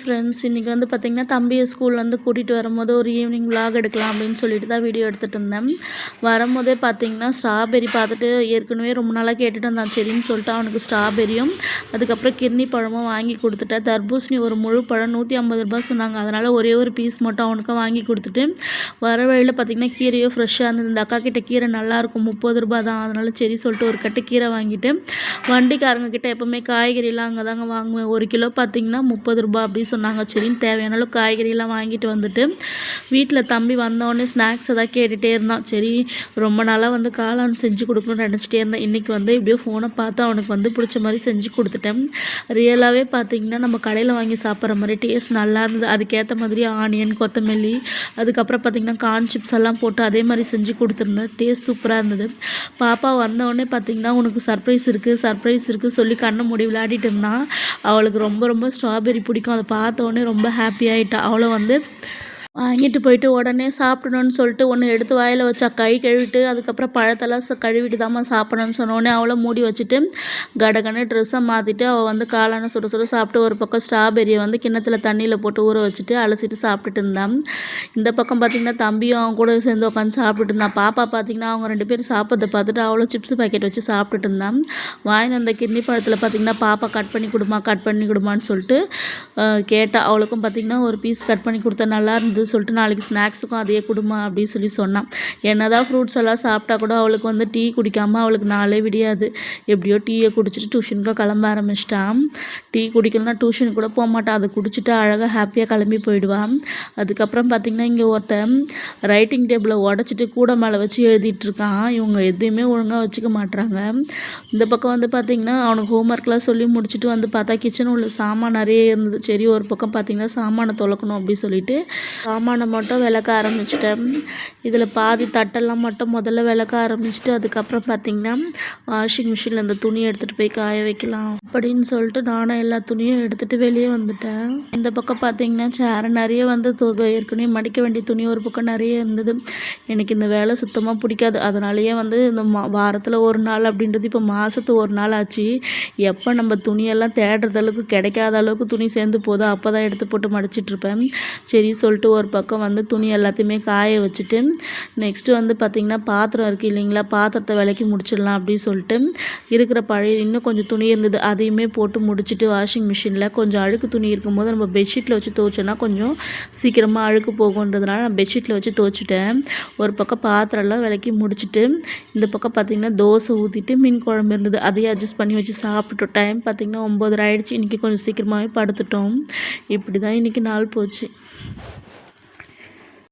Friends இன்றைக்கி வந்து பார்த்திங்கன்னா தம்பியை ஸ்கூல்லேருந்து கூட்டிகிட்டு வரும்போது ஒரு ஈவினிங் vlog எடுக்கலாம் அப்படின்னு சொல்லிட்டு தான் வீடியோ எடுத்துகிட்டு இருந்தேன். வரும்போதே பார்த்திங்கன்னா ஸ்ட்ராபெரி பார்த்துட்டு ஏற்கனவே ரொம்ப நாளாக கேட்டுட்டு வந்தான் சரின்னு சொல்லிட்டு அவனுக்கு ஸ்ட்ராபெரியும் அதுக்கப்புறம் கிர்னி பழமும் வாங்கி கொடுத்துட்டேன். தர்பூசணி ஒரு முழு பழம் நூற்றி ஐம்பது ரூபாய் சொன்னாங்க. அதனால் ஒரே ஒரு பீஸ் மட்டும் அவனுக்கு வாங்கி கொடுத்துட்டு வர வழியில் பார்த்திங்கன்னா கீரையோ ஃப்ரெஷ்ஷாக இருந்தது. இந்த அக்கா கிட்டே கீரை நல்லாயிருக்கும் முப்பது ரூபா தான். அதனால் சரி சொல்லிட்டு ஒரு கட்டு கீரை வாங்கிட்டு வண்டிக்காரங்க கிட்டே எப்போவுமே காய்கறிலாம் அங்கே தாங்க வாங்குவேன். ஒரு கிலோ பார்த்திங்கன்னா முப்பது ரூபா அப்படி சொன்னாங்க. சரின்னு தேவையான அளவு காய்கறியெல்லாம் வாங்கிட்டு வந்துட்டு வீட்டில் தம்பி வந்தோடனே ஸ்நாக்ஸ் எதாவது கேட்டுகிட்டே இருந்தான். சரி ரொம்ப நாளாக வந்து காளான் செஞ்சு கொடுக்கணும்னு நினச்சிட்டே இருந்தேன். இன்றைக்கி வந்து இப்படியோ ஃபோனை பார்த்து அவனுக்கு வந்து பிடிச்ச மாதிரி செஞ்சு கொடுத்துட்டேன். ரியலாகவே பார்த்திங்கன்னா நம்ம கடையில் வாங்கி சாப்பிட்ற மாதிரி டேஸ்ட் நல்லா இருந்தது. அதுக்கேற்ற மாதிரி ஆனியன் கொத்தமல்லி அதுக்கப்புறம் பார்த்திங்கன்னா கார்ன் சிப்ஸ் எல்லாம் போட்டு அதே மாதிரி செஞ்சு கொடுத்துருந்தேன். டேஸ்ட் சூப்பராக இருந்தது. பாப்பா வந்தோடனே பார்த்திங்கன்னா உனக்கு சர்ப்ரைஸ் இருக்குது சர்ப்ரைஸ் இருக்குது சொல்லி கண்ணை மூடி விளையாடிட்டு இருந்தான். அவளுக்கு ரொம்ப ரொம்ப ஸ்ட்ராபெரி பிடிக்கும். அதை பார்த்தோன்னே ரொம்ப ஹாப்பி ஆகிட்டா அவளை வந்து வாங்கிட்டு போயிட்டு உடனே சாப்பிடணும்னு சொல்லிட்டு ஒன்று எடுத்து வாயில் வச்சா கை கழுவிட்டு அதுக்கப்புறம் பழத்தெல்லாம் ச கழுவிட்டு தாம்மா சாப்பிடணும்னு சொன்னோடனே அவளை மூடி வச்சுட்டு கடகன்னு ட்ரெஸ்ஸை மாற்றிட்டு அவள் வந்து காலான சுட சுட சாப்பிட்டு ஒரு பக்கம் ஸ்ட்ராபெரியை வந்து கிண்ணத்தில் தண்ணியில் போட்டு ஊற வச்சுட்டு அலசிட்டு சாப்பிட்டுட்டு இருந்தான் இந்த பக்கம் பார்த்திங்கன்னா தம்பியும் அவன் கூட சேர்ந்து உட்காந்து சாப்பிட்டுட்டு இருந்தான். பாப்பா பார்த்திங்கன்னா அவங்க ரெண்டு பேரும் சாப்பிட்றத பார்த்துட்டு அவ்வளோ சிப்ஸ் பாக்கெட் வச்சு சாப்பிட்டுட்டு இருந்தான் வாங்கின அந்த கிட்னி பழத்தில் பார்த்திங்கன்னா பாப்பா கட் பண்ணி கொடுமா கட் பண்ணி கொடுமான்னு சொல்லிட்டு கேட்டால் அவளுக்கும் பார்த்திங்கன்னா ஒரு பீஸ் கட் பண்ணி கொடுத்தா நல்லா இருந்தது சொல்லிட்டு நாளைக்கு ஸ்நாக்ஸுக்கும் அதையே கொடுமா அப்படின்னு சொல்லி சொன்னான். என்ன தான் ஃப்ரூட்ஸ் எல்லாம் சாப்பிட்டா கூட அவளுக்கு வந்து டீ குடிக்காமல் அவளுக்கு நாளே விடியாது. எப்படியோ டீயை குடிச்சிட்டு டியூஷனுக்கு கிளம்ப ஆரம்பிச்சிட்டான். டீ குடிக்கலன்னா டியூஷன் கூட போக மாட்டான். அதை குடிச்சிட்டு அழகாக ஹாப்பியாக கிளம்பி போயிடுவான். அதுக்கப்புறம் பார்த்திங்கன்னா இங்கே ஒருத்தன் ரைட்டிங் டேபிளை உடச்சிட்டு கூட மேலே வச்சு எழுதிட்டுருக்கான் இவங்க எதுவுமே ஒழுங்காக வச்சுக்க மாட்றாங்க. இந்த பக்கம் வந்து பார்த்திங்கன்னா அவனுக்கு ஹோம்ஒர்க்லாம் சொல்லி முடிச்சுட்டு வந்து பார்த்தா கிச்சன் உள்ள சாமான் நிறைய இருந்துச்சு சரி ஒரு பக்கம் பார்த்திங்கன்னா சாமானை தொலைக்கணும் அப்படின்னு சொல்லிட்டு சாமானை மட்டும் விளக்க ஆரம்பிச்சிட்டேன். இதில் பாதி தட்டெல்லாம் மட்டும் முதல்ல விளக்க ஆரம்பிச்சிட்டு அதுக்கப்புறம் பார்த்திங்கன்னா வாஷிங் மிஷினில் இந்த துணியை எடுத்துகிட்டு போய் காய வைக்கலாம் அப்படின்னு சொல்லிட்டு நானும் எல்லா துணியும் எடுத்துகிட்டு வெளியே வந்துட்டேன். இந்த பக்கம் பார்த்திங்கன்னா சேர் நிறைய வந்து தொகை ஏற்கனவே மடிக்க வேண்டிய துணி ஒரு பக்கம் நிறைய இருந்தது. எனக்கு இந்த வேலை சுத்தமாக பிடிக்காது. அதனாலேயே வந்து இந்த மா வாரத்தில் ஒரு நாள் அப்படின்றது இப்போ மாதத்துக்கு ஒரு நாள் ஆச்சு. எப்போ நம்ம துணியெல்லாம் தேடுறது அளவுக்கு கிடைக்காத அளவுக்கு துணி சேர்ந்து போதும் அப்போ தான் எடுத்து போட்டு மடிச்சிட்டு இருப்பேன் சரி சொல்லிட்டு ஒரு பக்கம் வந்து துணி எல்லாத்தையுமே காய வச்சுட்டு நெக்ஸ்ட்டு வந்து பார்த்திங்கன்னா பாத்திரம் இருக்குது இல்லைங்களா பாத்திரத்தை விளக்கி முடிச்சிடலாம் அப்படின்னு சொல்லிட்டு இருக்கிற பழைய இன்னும் கொஞ்சம் துணி இருந்தது அதையுமே போட்டு முடிச்சுட்டு வாஷிங் மிஷினில் கொஞ்சம் அழுக்கு துணி இருக்கும்போது நம்ம பெட்ஷீட்டில் வச்சு துவைச்சோன்னா கொஞ்சம் சீக்கிரமாக அழுக்கு போகுன்றதுனால நான் பெட்ஷீட்டில் வச்சு துவைச்சிட்டேன். ஒரு பக்கம் பாத்திரம்லாம் விளக்கி முடிச்சுட்டு இந்த பக்கம் பார்த்திங்கன்னா தோசை ஊற்றிட்டு மீன் குழம்பு இருந்தது அதையும் அட்ஜஸ்ட் பண்ணி வச்சு சாப்பிட்டுட்டோம். டைம் பார்த்திங்கன்னா ஒம்பதரை ஆயிடுச்சு இன்றைக்கி கொஞ்சம் சீக்கிரமாகவே படுத்துட்டோம். இப்படி தான் இன்றைக்கி நாள் போச்சு.